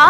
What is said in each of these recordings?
가?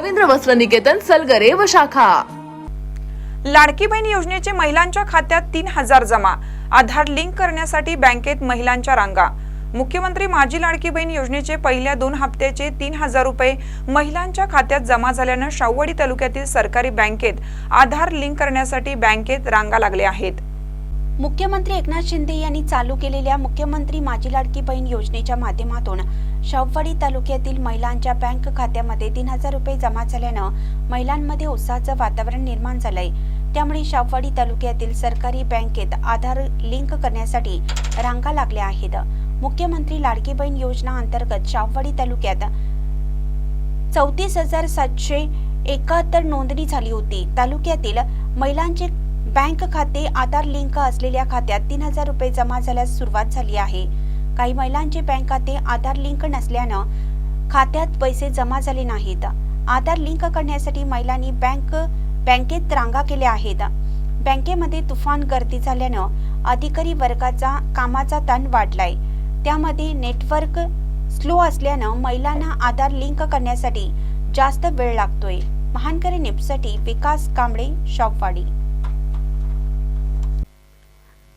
रवींद्र वस्त्र निकेतन सलगरे व शाखा. लाडकी बहीण योजनेचे महिलांच्या खात्यात तीन हजार जमा. आधार लिंक करण्यासाठी बँकेत महिलांच्या रांगा. मुख्यमंत्री माझी लाडकी बहीण योजनेचे पहिल्या दोन हप्त्याचे तीन हजार रुपये महिलांच्या खात्यात जमा झाल्यानं शाववाडी तालुक्यातील सरकारी बँकेत आधार लिंक करण्यासाठी बँकेत रांगा लागल्या आहेत. मुख्यमंत्री एकनाथ शिंदे यांनी चालू केलेल्या मुख्यमंत्री माझी लाडकी बहीण योजनेच्या माध्यमातून शववाडी तालुक्यातील महिलांच्या बँक खात्यामध्ये तीन हजार रुपये जमा झाल्यानं महिलांमध्ये उत्साहाचं वातावरण निर्माण झालंय. त्यामुळे शाहूवाडी तालुक्यातील सरकारी बँकेत आधार लिंक करण्यासाठी रांगा लागल्या आहेत. मुख्यमंत्री लाडकी बहीण योजना अंतर्गत शाहूवाडी तालुक्यात चौतीस हजार सातशे एकाहत्तर नोंदणी झाली होती. तालुक्यातील महिलांचे बँक खाते आधार लिंक असलेल्या खात्यात तीन हजार रुपये जमा झाल्यास सुरुवात झाली आहे. काही महिलांचे बँक खाते आधार लिंक नसल्यानं खात्यात पैसे जमा झाले नाहीत. आधार लिंक करण्यासाठी महिलांनी बँक बँकेत रांगा केल्या आहेत. बँकेमध्ये तुफान गर्दी झाल्यानं अधिकारी वर्गाचा कामाचा ताण वाढलाय. त्यामध्ये नेटवर्क स्लो असल्यानं महिलांना आधार लिंक करण्यासाठी जास्त वेळ लागतोय. महानकरी नेपसाठी विकास कांबळे शॉपवाडी